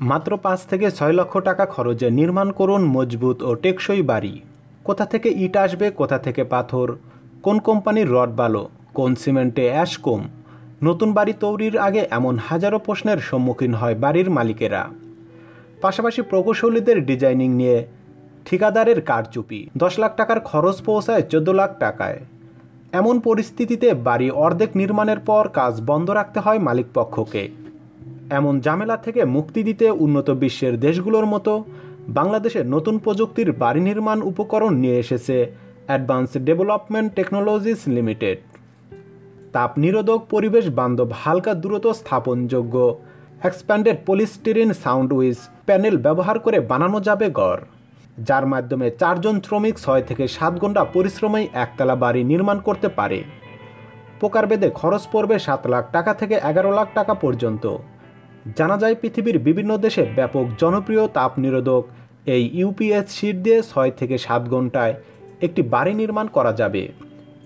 মাত্র পাঁচ থেকে ছয় লক্ষ টাকা খরচে নির্মাণ করুন মজবুত ও টেকসই বাড়ি। কোথা থেকে ইট আসবে, কোথা থেকে পাথর, কোন কোম্পানির রড ভালো কোন সিমেন্টে অ্যাশ কম, নতুন বাড়ি তৈরির আগে এমন হাজারো প্রশ্নের সম্মুখীন হয় বাড়ির মালিকেরা। পাশাপাশি প্রকৌশলীদের ডিজাইনিং নিয়ে ঠিকাদারের কারচুপি, দশ লাখ টাকার খরচ পৌঁছায় চোদ্দ লাখ টাকায়। এমন পরিস্থিতিতে বাড়ি অর্ধেক নির্মাণের পর কাজ বন্ধ রাখতে হয় মালিকপক্ষকে। এমন ঝামেলা থেকে মুক্তি দিতে উন্নত বিশ্বের দেশগুলোর মতো বাংলাদেশে নতুন প্রযুক্তির বাড়ি নির্মাণ উপকরণ নিয়ে এসেছে অ্যাডভান্স ডেভেলপমেন্ট টেকনোলজিস লিমিটেড। তাপ নিরোধক পরিবেশ বান্ধব হালকা দ্রুত স্থাপনযোগ্য। Expanded polystyrene sandwich panel ব্যবহার করে বানানো যাবে গড়। যার মাধ্যমে চারজন শ্রমিক ছয় থেকে সাত ঘণ্টা পরিশ্রমেই একতলা বাড়ি নির্মাণ করতে পারে। পোকার বেদে খরচ পড়বে সাত লাখ টাকা থেকে এগারো লাখ টাকা পর্যন্ত। জানা যায় পৃথিবীর বিভিন্ন দেশে ব্যাপক জনপ্রিয় তাপ নিরোধক। এই ইউপিএস শিট দিয়ে ছয় থেকে সাত ঘন্টায় একটি বাড়ি নির্মাণ করা যাবে।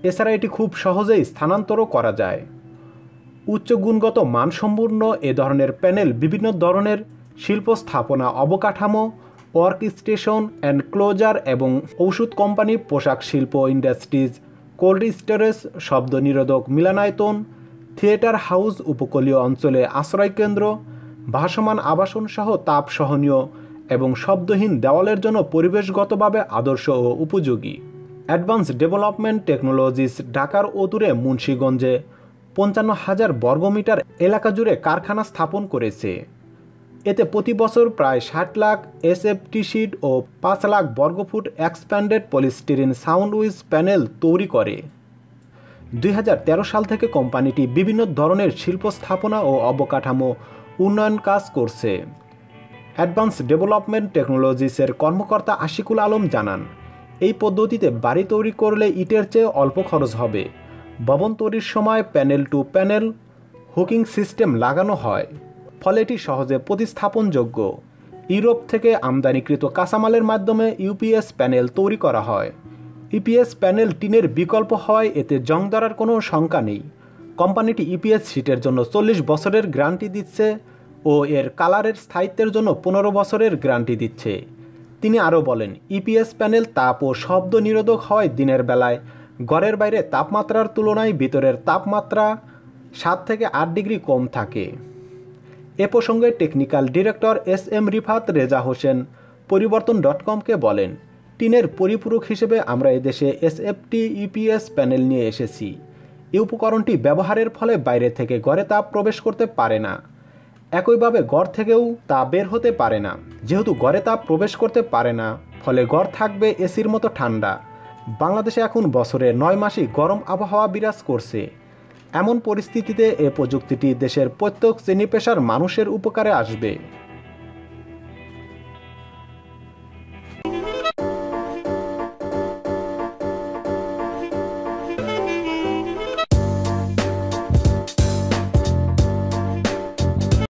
এছাড়া এটি খুব সহজেই স্থানান্তরও করা যায়। উচ্চ গুণগত মানসম্পন্ন এ ধরনের প্যানেল বিভিন্ন ধরনের শিল্প স্থাপনা অবকাঠামো, ওয়ার্ক স্টেশন অ্যান্ড ক্লোজার এবং ঔষধ কোম্পানি, পোশাক শিল্প ইন্ডাস্ট্রিজ, কোল্ড স্টোরেজ, শব্দ নিরোধক মিলানায়তন থিয়েটার হাউস উপকূলীয় অঞ্চলে আশ্রয়কেন্দ্র ভাসমান আবাসন সহ তাপ সহনীয় এবং শব্দহীন দেওয়ালের জন্য পরিবেশগতভাবে আদর্শ ও উপযোগী। অ্যাডভান্স ডেভেলপমেন্ট টেকনোলজিস ঢাকার অদূরে মুন্সীগঞ্জে পঞ্চান্ন হাজার বর্গমিটার এলাকা জুড়ে কারখানা স্থাপন করেছে। এতে প্রতি বছর প্রায় ষাট লাখ এসএফটি শিট ও পাঁচ লাখ বর্গফুট expanded polystyrene sandwich panel তৈরি করে। দুই হাজার তেরো সাল থেকে কোম্পানিটি বিভিন্ন ধরনের শিল্প স্থাপনা ও অবকাঠামো উন্নয়ন কাজ করছে। অ্যাডভান্স ডেভেলপমেন্ট টেকনোলজিসের কর্মকর্তা আশিকুল আলম জানান, এই পদ্ধতিতে বাড়ি তৈরি করলে ইটের চেয়ে অল্প খরচ হবে। ভবন তৈরির সময় panel to panel hooking system লাগানো হয়, ফলে এটি সহজে প্রতিস্থাপনযোগ্য। ইউরোপ থেকে আমদানিকৃত কাঁচামালের মাধ্যমে ইউপিএস প্যানেল তৈরি করা হয়। ইপিএস প্যানেল টিনের বিকল্প হয় এতে জং ধরার কোনো শঙ্কা নেই। কোম্পানিটি ইপিএস শিটের জন্য চল্লিশ বছরের গ্যারান্টি দিচ্ছে ও এর কালারের স্থায়িত্বের জন্য পনেরো বছরের গ্যারান্টি দিচ্ছে। তিনি আরও বলেন, ইপিএস প্যানেল তাপ ও শব্দ নিরোধক হয় দিনের বেলায়। ঘরের বাইরে তাপমাত্রার তুলনায় ভিতরের তাপমাত্রা সাত থেকে আট ডিগ্রি কম থাকে। এ প্রসঙ্গে technical director S M Rifat Reza Hossain, Paribartan dot কমকে বলেন। টিনের পরিপূরক হিসেবে আমরা এদেশে এসএফটি, ইপিএস প্যানেল নিয়ে এসেছি। এই উপকরণটি ব্যবহারের ফলে বাইরে থেকে ঘরে তাপ প্রবেশ করতে পারে না। একইভাবে গড় থেকেও তা বের হতে পারে না। যেহেতু ঘরে তাপ প্রবেশ করতে পারে না, ফলে গড় থাকবে এসির মতো ঠান্ডা। বাংলাদেশে এখন বছরে নয় মাসই গরম আবহাওয়া বিরাজ করছে। এমন পরিস্থিতিতে এ প্রযুক্তিটি দেশের প্রত্যেক শ্রেণি পেশার মানুষের উপকারে আসবে।